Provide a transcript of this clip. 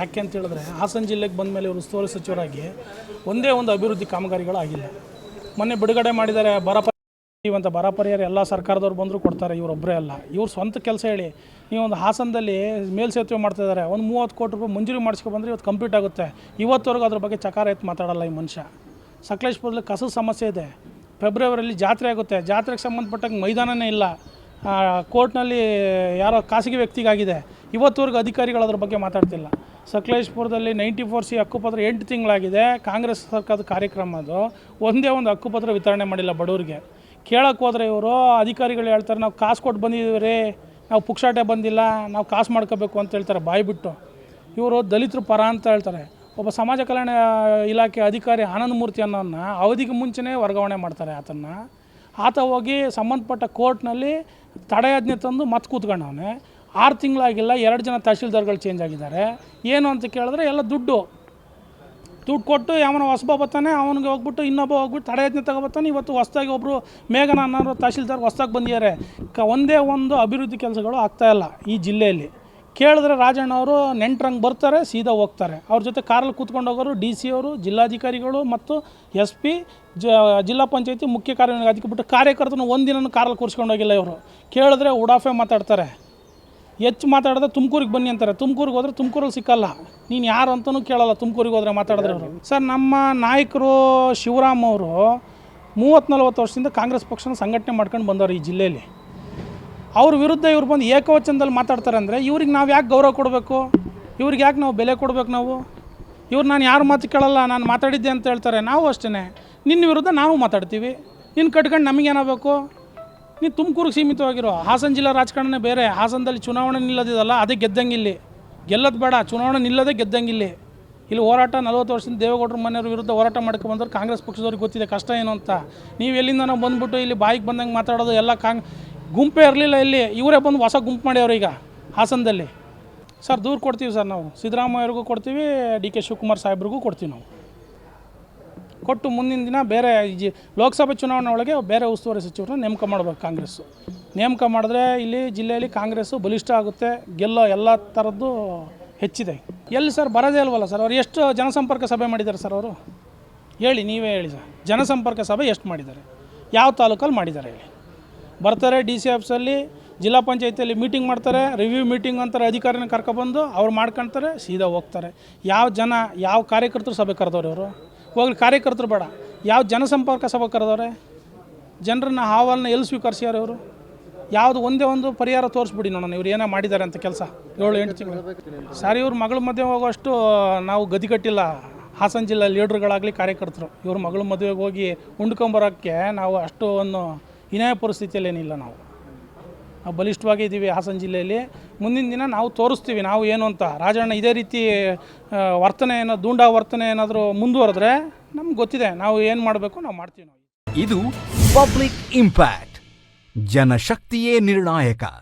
ಯಾಕೆ ಅಂತ ಹೇಳಿದ್ರೆ ಹಾಸನ ಜಿಲ್ಲೆಗೆ ಬಂದ ಮೇಲೆ ಇವರು ಉಸ್ತುವಾರಿ ಸಚಿವರಾಗಿ ಒಂದೇ ಒಂದು ಅಭಿವೃದ್ಧಿ ಕಾಮಗಾರಿಗಳು ಆಗಿಲ್ಲ. ಮೊನ್ನೆ ಬಿಡುಗಡೆ ಮಾಡಿದ್ದಾರೆ ಬರ ಅಂತ ಬರ ಪರಿಹಾರ ಎಲ್ಲ ಸರ್ಕಾರದವ್ರು ಬಂದರೂ ಕೊಡ್ತಾರೆ ಇವರೊಬ್ಬರೇ ಅಲ್ಲ. ಇವ್ರು ಸ್ವಂತ ಕೆಲಸ ಹೇಳಿ, ನೀವು ಒಂದು ಹಾಸನದಲ್ಲಿ ಮೇಲ್ಸೇತುವೆ ಮಾಡ್ತಿದ್ದಾರೆ, ಒಂದು ಮೂವತ್ತು ಕೋಟಿ ರೂಪಾಯಿ ಮಂಜೂರಿ ಮಾಡಿಸ್ಕೊ ಬಂದರೆ ಇವತ್ತು ಕಂಪ್ಲೀಟ್ ಆಗುತ್ತೆ. ಇವತ್ತವರೆಗೂ ಅದ್ರ ಬಗ್ಗೆ ಚಕಾರ ಎತ್ತು ಮಾತಾಡಲ್ಲ ಈ ಮನುಷ್ಯ. ಸಕಲೇಶ್ಪುರದಲ್ಲಿ ಕಸದ ಸಮಸ್ಯೆ ಇದೆ. ಫೆಬ್ರವರಿಯಲ್ಲಿ ಜಾತ್ರೆ ಆಗುತ್ತೆ. ಜಾತ್ರೆಗೆ ಸಂಬಂಧಪಟ್ಟಂಗೆ ಮೈದಾನನೇ ಇಲ್ಲ. ಕೋರ್ಟ್ನಲ್ಲಿ ಯಾರೋ ಖಾಸಗಿ ವ್ಯಕ್ತಿಗಾಗಿದೆ. ಇವತ್ತವರೆಗೂ ಅಧಿಕಾರಿಗಳು ಅದ್ರ ಬಗ್ಗೆ ಮಾತಾಡ್ತಿಲ್ಲ. ಸಕಲೇಶ್ಪುರದಲ್ಲಿ ನೈಂಟಿ ಫೋರ್ ಸಿ ಹಕ್ಕುಪತ್ರ ಎಂಟು ತಿಂಗಳಾಗಿದೆ. ಕಾಂಗ್ರೆಸ್ ಸರ್ಕಾರದ ಕಾರ್ಯಕ್ರಮ ಅದು. ಒಂದೇ ಒಂದು ಹಕ್ಕುಪತ್ರ ವಿತರಣೆ ಮಾಡಿಲ್ಲ ಬಡವರಿಗೆ. ಕೇಳಕ್ಕೆ ಹೋದರೆ ಇವರು, ಅಧಿಕಾರಿಗಳು ಹೇಳ್ತಾರೆ, ನಾವು ಕಾಸು ಕೊಟ್ಟು ಬಂದಿದ್ದೀವಿ ನಾವು ಪುಕ್ಷಾಟೆ ಬಂದಿಲ್ಲ. ನಾವು ಕಾಸು ಮಾಡ್ಕೋಬೇಕು ಅಂತ ಹೇಳ್ತಾರೆ ಬಾಯಿ ಬಿಟ್ಟು ಇವರು ದಲಿತರು ಪರ ಅಂತ ಹೇಳ್ತಾರೆ. ಒಬ್ಬ ಸಮಾಜ ಕಲ್ಯಾಣ ಇಲಾಖೆ ಅಧಿಕಾರಿ ಆನಂದ ಮೂರ್ತಿ ಅನ್ನೋನ್ನ ಅವಧಿಗೆ ಮುಂಚೆನೇ ವರ್ಗಾವಣೆ ಮಾಡ್ತಾರೆ ಆತನ್ನು. ಆತ ಹೋಗಿ ಸಂಬಂಧಪಟ್ಟ ಕೋರ್ಟ್ನಲ್ಲಿ ತಡೆಯಾಜ್ಞೆ ತಂದು ಮತ್ತೆ ಕೂತ್ಕೊಂಡವನೆ. ಆರು ತಿಂಗಳಾಗಿಲ್ಲ, ಎರಡು ಜನ ತಹಶೀಲ್ದಾರ್ಗಳು ಚೇಂಜ್ ಆಗಿದ್ದಾರೆ. ಏನು ಅಂತ ಕೇಳಿದ್ರೆ ಎಲ್ಲ ದುಡ್ಡು. ದುಡ್ಡು ಕೊಟ್ಟು ಯಾವನ ಹೊಸಬ ಬರ್ತಾನೆ, ಅವನಿಗೆ ಹೋಗ್ಬಿಟ್ಟು ಇನ್ನೊಬ್ಬ ಹೋಗ್ಬಿಟ್ಟು ತಡೆಯತ್ನ ತಗೊಬರ್ತಾನೆ ಇವತ್ತು ಹೊಸ್ದಾಗಿ ಒಬ್ಬರು ಮೇಘನ ಅನ್ನೋರು ತಹಶೀಲ್ದಾರ್ ಹೊಸ್ದಾಗಿ ಬಂದಿದ್ದಾರೆ. ಕ, ಒಂದೇ ಒಂದು ಅಭಿವೃದ್ಧಿ ಕೆಲಸಗಳು ಆಗ್ತಾಯಿಲ್ಲ ಈ ಜಿಲ್ಲೆಯಲ್ಲಿ. ಕೇಳಿದ್ರೆ ರಾಜಣ್ಣ ಅವರು ನೆಂಟ್ರಂಗೆ ಬರ್ತಾರೆ, ಸೀದಾ ಹೋಗ್ತಾರೆ. ಅವ್ರ ಜೊತೆ ಕಾರಲ್ಲಿ ಕೂತ್ಕೊಂಡು ಹೋಗೋರು ಡಿ ಸಿ ಅವರು, ಜಿಲ್ಲಾಧಿಕಾರಿಗಳು ಮತ್ತು ಎಸ್ ಪಿ, ಜ, ಜಿಲ್ಲಾ ಪಂಚಾಯತಿ ಮುಖ್ಯ ಕಾರ್ಯ ಅದಕ್ಕೆ ಬಿಟ್ಟು ಕಾರ್ಯಕರ್ತನ ಒಂದಿನ ಕಾರಲ್ಲಿ ಕೂರಿಸ್ಕೊಂಡು ಹೋಗಿಲ್ಲ ಇವರು. ಕೇಳಿದ್ರೆ ಉಡಾಫೆ ಮಾತಾಡ್ತಾರೆ. ಹೆಚ್ಚು ಮಾತಾಡಿದ್ರೆ ತುಮಕೂರಿಗೆ ಬನ್ನಿ ಅಂತಾರೆ. ತುಮಕೂರಿಗೆ ಹೋದ್ರೆ ತುಮಕೂರಲ್ಲಿ ಸಿಕ್ಕಲ್ಲ. ನೀನು ಯಾರು ಅಂತಲೂ ಕೇಳಲ್ಲ ತುಮಕೂರಿಗೆ ಹೋದ್ರೆ ಮಾತಾಡಿದ್ರೆ ಅವರು. ಸರ್, ನಮ್ಮ ನಾಯಕರು ಶಿವರಾಮ್ ಅವರು ಮೂವತ್ತು ನಲ್ವತ್ತು ವರ್ಷದಿಂದ ಕಾಂಗ್ರೆಸ್ ಪಕ್ಷನ ಸಂಘಟನೆ ಮಾಡ್ಕೊಂಡು ಬಂದವರು ಈ ಜಿಲ್ಲೆಯಲ್ಲಿ. ಅವ್ರ ವಿರುದ್ಧ ಇವ್ರು ಬಂದು ಏಕವಚನದಲ್ಲಿ ಮಾತಾಡ್ತಾರೆ ಅಂದರೆ ಇವ್ರಿಗೆ ನಾವು ಯಾಕೆ ಗೌರವ ಕೊಡಬೇಕು? ಇವ್ರಿಗೆ ಯಾಕೆ ನಾವು ಬೆಲೆ ಕೊಡಬೇಕು ನಾವು? ಇವ್ರು ನಾನು ಯಾರು ಮಾತು ಕೇಳಲ್ಲ, ನಾನು ಮಾತಾಡಿದ್ದೆ ಅಂತ ಹೇಳ್ತಾರೆ. ನಾವು ಅಷ್ಟೇ ನಿನ್ನ ವಿರುದ್ಧ ನಾವು ಮಾತಾಡ್ತೀವಿ. ನಿನ್ನ ಕಟ್ಕೊಂಡು ನಮಗೇನಾಗಬೇಕು ನೀನು ತುಮಕೂರಿಗೆ ಸೀಮಿತವಾಗಿರೋ, ಹಾಸನ ಜಿಲ್ಲಾ ರಾಜಕಾರಣನೇ ಬೇರೆ, ಹಾಸನದಲ್ಲಿ ಚುನಾವಣೆ ನಿಲ್ಲದಿದಲ್ಲ ಅದೇ ಗೆದ್ದಂಗಿಲ್ಲಿ ಗೆಲ್ಲೋದು ಬೇಡ, ಚುನಾವಣೆ ನಿಲ್ಲದೆ ಗೆದ್ದಂಗಿಲ್ಲಿ ಇಲ್ಲಿ. ಹೋರಾಟ ನಲ್ವತ್ತು ವರ್ಷದಿಂದ ದೇವೇಗೌಡರ ಮನೆಯವ್ರ ವಿರುದ್ಧ ಹೋರಾಟ ಮಾಡ್ಕೊಂಡು ಬಂದ್ರೆ ಕಾಂಗ್ರೆಸ್ ಪಕ್ಷದವ್ರಿಗೆ ಗೊತ್ತಿದೆ, ಕಷ್ಟ ಏನು ಅಂತ. ನೀವು ಎಲ್ಲಿಂದ ನಾವು ಬಂದ್ಬಿಟ್ಟು ಇಲ್ಲಿ ಬಾಯಿಗೆ ಬಂದಂಗೆ ಮಾತಾಡೋದು, ಎಲ್ಲ ಕಾಂಗ್, ಗುಂಪೇ ಇರಲಿಲ್ಲ ಇಲ್ಲಿ. ಇವರೇ ಬಂದು ಹೊಸ ಗುಂಪು ಮಾಡ್ಯವ್ರು ಈಗ, ಹಾಸನದಲ್ಲಿ. ಸರ್, ದೂರ ಕೊಡ್ತೀವಿ ಸರ್ ನಾವು. ಸಿದ್ದರಾಮಯ್ಯವ್ರಿಗೂ ಕೊಡ್ತೀವಿ, ಡಿ ಕೆ ಶಿವಕುಮಾರ್ ಸಾಹೇಬ್ರಿಗೂ ಕೊಡ್ತೀವಿ ನಾವು. ಕೊಟ್ಟು ಮುಂದಿನ ದಿನ ಬೇರೆ ಜಿ ಲೋಕಸಭೆ ಚುನಾವಣೆ ಒಳಗೆ ಬೇರೆ ಉಸ್ತುವಾರಿ ಸಚಿವರನ್ನ ನೇಮಕ ಮಾಡಬೇಕು ಕಾಂಗ್ರೆಸ್ಸು. ನೇಮಕ ಮಾಡಿದ್ರೆ ಇಲ್ಲಿ ಜಿಲ್ಲೆಯಲ್ಲಿ ಕಾಂಗ್ರೆಸ್ಸು ಬಲಿಷ್ಠ ಆಗುತ್ತೆ, ಗೆಲ್ಲೋ ಎಲ್ಲ ಥರದ್ದು ಹೆಚ್ಚಿದೆ. ಎಲ್ಲಿ ಸರ್? ಬರೋದೇ ಇಲ್ವಲ್ಲ ಸರ್? ಅವ್ರು ಎಷ್ಟು ಜನಸಂಪರ್ಕ ಸಭೆ ಮಾಡಿದ್ದಾರೆ ಸರ್ ಅವರು? ಹೇಳಿ, ನೀವೇ ಹೇಳಿ ಸರ್. ಜನಸಂಪರ್ಕ ಸಭೆ ಎಷ್ಟು ಮಾಡಿದ್ದಾರೆ? ಯಾವ ತಾಲೂಕಲ್ಲಿ ಮಾಡಿದ್ದಾರೆ ಹೇಳಿ? ಬರ್ತಾರೆ ಡಿ ಸಿ ಆಫೀಸಲ್ಲಿ, ಜಿಲ್ಲಾ ಪಂಚಾಯತಿಯಲ್ಲಿ ಮೀಟಿಂಗ್ ಮಾಡ್ತಾರೆ, ರಿವ್ಯೂ ಮೀಟಿಂಗ್ ಅಂತಾರೆ ಅಧಿಕಾರಿನ ಕರ್ಕೊಬಂದು ಅವ್ರು ಮಾಡ್ಕೊಳ್ತಾರೆ ಸೀದಾ ಹೋಗ್ತಾರೆ. ಯಾವ ಜನ, ಯಾವ ಕಾರ್ಯಕರ್ತರು ಸಭೆ ಕರೆದವ್ರು ಇವರು? ಹೋಗ್ಲಿ, ಕಾರ್ಯಕರ್ತರು ಬೇಡ. ಯಾವ ಜನಸಂಪರ್ಕ ಸಭೆ ಕರೆದವ್ರೆ? ಜನರನ್ನ ಹಾವನ್ನ ಎಲ್ಲಿ ಸ್ವೀಕರಿಸ್ಯಾರ ಇವರು? ಯಾವುದು ಒಂದೇ ಒಂದು ಪರಿಹಾರ ತೋರಿಸ್ಬಿಡಿ ನೋಡೋಣ, ಇವ್ರು ಏನೋ ಮಾಡಿದ್ದಾರೆ ಅಂತ ಕೆಲಸ. ಏಳು, ಎಂಟು ತಿಂಗಳು. ಸರ್, ಇವ್ರ ಮಗಳ ಮದುವೆ ಹೋಗೋಷ್ಟು ನಾವು ಗದಿಗಟ್ಟಿಲ್ಲ ಹಾಸನ ಜಿಲ್ಲೆ ಲೀಡ್ರುಗಳಾಗಲಿ ಕಾರ್ಯಕರ್ತರು. ಇವ್ರ ಮಗಳ ಮದುವೆಗೆ ಹೋಗಿ ಉಂಡ್ಕೊಂಬರೋಕ್ಕೆ ನಾವು ಅಷ್ಟು ಒಂದು ಹಿನಾಯ ಪರಿಸ್ಥಿತಿಯಲ್ಲಿ ಏನಿಲ್ಲ ನಾವು ಬಲಿಷ್ಠವಾಗಿ ಇದ್ದೀವಿ ಹಾಸನ ಜಿಲ್ಲೆಯಲ್ಲಿ. ಮುಂದಿನ ದಿನ ನಾವು ತೋರಿಸ್ತೀವಿ ನಾವು ಏನು ಅಂತ. ರಾಜಣ್ಣ ಇದೇ ರೀತಿ ವರ್ತನೆ ಏನೋ, ದೂಂಡ ವರ್ತನೆ ಏನಾದರೂ ಮುಂದುವರೆದ್ರೆ ನಮ್ಗೆ ಗೊತ್ತಿದೆ. ನಾವು ಏನು ಮಾಡಬೇಕು ನಾವು ಮಾಡ್ತೀವಿ ನಾವು. ಇದು ಪಬ್ಲಿಕ್ ಇಂಪ್ಯಾಕ್ಟ್. ಜನಶಕ್ತಿಯೇ ನಿರ್ಣಾಯಕ.